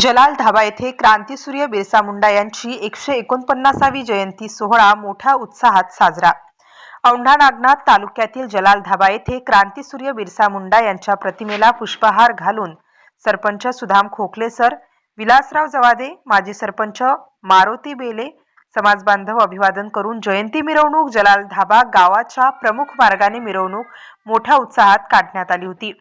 जलाल धाबा येथे क्रांतीसूर्य बिरसा मुंडा यांची एकशे एकोणपन्नासावी जयंती सोहळा मोठ्या उत्साहात साजरा. औंढा नागनाथ तालुक्यातील जलाल धाबा येथे क्रांतीसूर्य बिरसा मुंडा यांच्या प्रतिमेला पुष्पहार घालून सरपंच सुधाम खोकले सर विलासराव जवादे माजी सरपंच मारुती बेले समाज बांधव अभिवादन करून जयंती मिरवणूक जलाल धाबा गावाच्या प्रमुख मार्गाने मिरवणूक मोठ्या उत्साहात काढण्यात आली होती.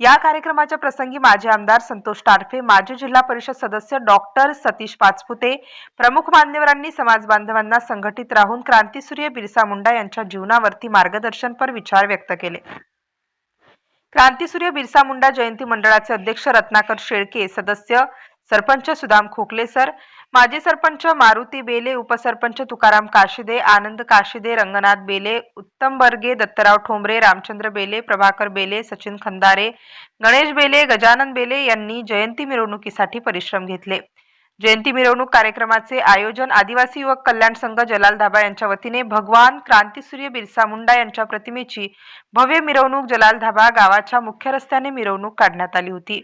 या कार्यक्रमाच्या प्रसंगी माजी आमदार संतोष टारफे माजी जिल्हा परिषद सदस्य डॉक्टर सतीश पाचपुते प्रमुख मान्यवरांनी समाज बांधवांना संघटित राहून क्रांतीसूर्य बिरसा मुंडा यांच्या जीवनावरती मार्गदर्शनपर विचार व्यक्त केले. क्रांतीसूर्य बिरसा मुंडा जयंती मंडळाचे अध्यक्ष रत्नाकर शेळके सदस्य सरपंच सुदाम खोकले सर माजी सरपंच मारुती बेले उपसरपंच तुकाराम काशिदे आनंद काशिदे रंगनाथ बेले उत्तम बर्गे दत्तराव ठोंबरे रामचंद्र बेले प्रभाकर बेले सचिन खंदारे गणेश बेले गजानन बेले यांनी जयंती मिरवणुकीसाठी परिश्रम घेतले. जयंती मिरवणूक कार्यक्रमाचे आयोजन आदिवासी युवक कल्याण संघ जलाल धाबा यांच्या वतीने भगवान क्रांतीसूर्य बिरसा मुंडा यांच्या प्रतिमेची भव्य मिरवणूक जलाल धाबा गावाच्या मुख्य रस्त्याने मिरवणूक काढण्यात आली होती.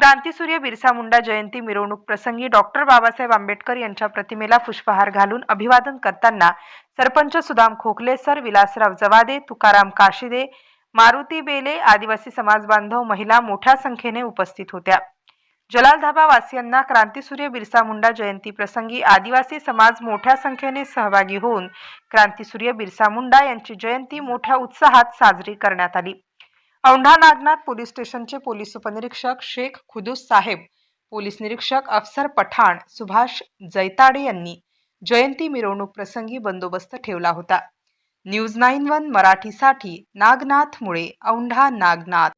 क्रांतीसूर्य बिरसा मुंडा जयंती मिरवणूक प्रसंगी डॉक्टर बाबासाहेब आंबेडकर यांच्या प्रतिमेला पुष्पहार घालून अभिवादन करताना सरपंच सुदाम खोकले सर विलासराव जवादे तुकाराम काशिदे मारुती बेले आदिवासी समाज बांधव महिला मोठ्या संख्येने उपस्थित होत्या. जलाल धाबा वासियांना क्रांतीसूर्य बिरसा मुंडा जयंती प्रसंगी आदिवासी समाज मोठ्या संख्येने सहभागी होऊन क्रांतीसूर्य बिरसा मुंडा यांची जयंती मोठ्या उत्साहात साजरी करण्यात आली. औंढा नागनाथ पोलीस स्टेशनचे पोलीस उपनिरीक्षक शेख खुदूस साहेब पोलीस निरीक्षक अफसर पठाण सुभाष जैताडे यांनी जयंती मिरवणूक प्रसंगी बंदोबस्त ठेवला होता. न्यूज नाईन वन मराठीसाठी नागनाथ मुळे औंढा नागनाथ.